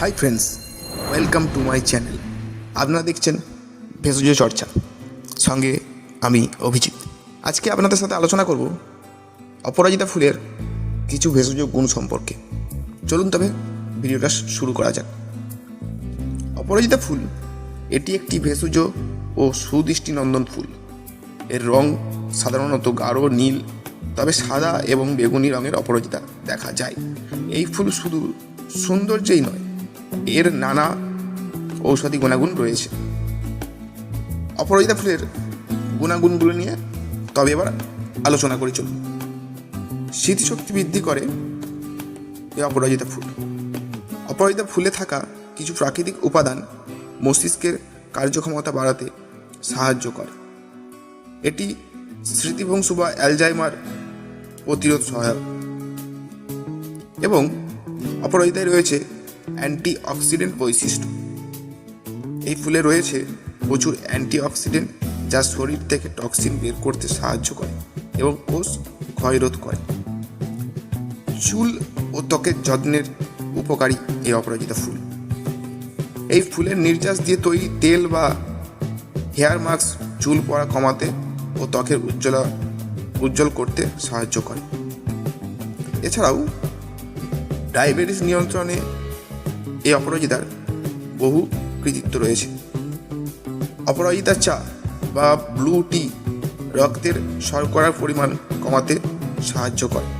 Hi friends welcome to my channel আপনারা দেখছেন ভেষজ চর্চা। সঙ্গে আমি অভিজিৎ। আজকে আপনাদের সাথে আলোচনা করব অপরাজিতা ফুলের কিছু ভেষজ গুণ সম্পর্কে। চলুন তবে ভিডিওটা শুরু করা যাক। অপরাজিতা ফুল, এটি একটি ভেষজ ও সুদৃষ্টিনন্দন ফুল। এর রং সাধারণত গাঢ়, নীল, তবে সাদা এবং বেগুনি রঙের অপরাজিতা দেখা যায়। এই ফুল শুধু সৌন্দর্যেই নয় এর নানা ঔষধি গুণাগুণ রয়েছে। অপরাজিতা ফুলের গুণাগুণগুলো নিয়ে তবে এবার আলোচনা করে চলুন। স্মৃতিশক্তি বৃদ্ধি করে এই অপরাজিতা ফুল। অপরাজিতা ফুলে থাকা কিছু প্রাকৃতিক উপাদান মস্তিষ্কের কার্যক্ষমতা বাড়াতে সাহায্য করে। এটি স্মৃতিভংশু বা অ্যালজাইমার প্রতিরোধ সহায়ক। এবং অপরাজিতায় রয়েছে অ্যান্টি অক্সিডেন্ট বৈশিষ্ট্য। এই ফুলে রয়েছে প্রচুর অ্যান্টি অক্সিডেন্ট যা শরীর থেকে টক্সিন বের করতে সাহায্য করে এবং কোষ ক্ষয়রোধ করে। চুল ও ত্বকের যত্নের উপকারী এই অপরাজিতা ফুল। এই ফুলের নির্যাস দিয়ে তৈরি তেল বা হেয়ার মাস্ক চুল পড়া কমাতে ও ত্বকের উজ্জ্বলা, উজ্জ্বল করতে সাহায্য করে। এছাড়াও ডায়াবেটিস নিয়ন্ত্রণে এই অপরাজিতার বহু কৃতিত্ব রয়েছে। অপরাজিতার চা বা ব্লু টি রক্তের শর্করার পরিমাণ কমাতে সাহায্য করে।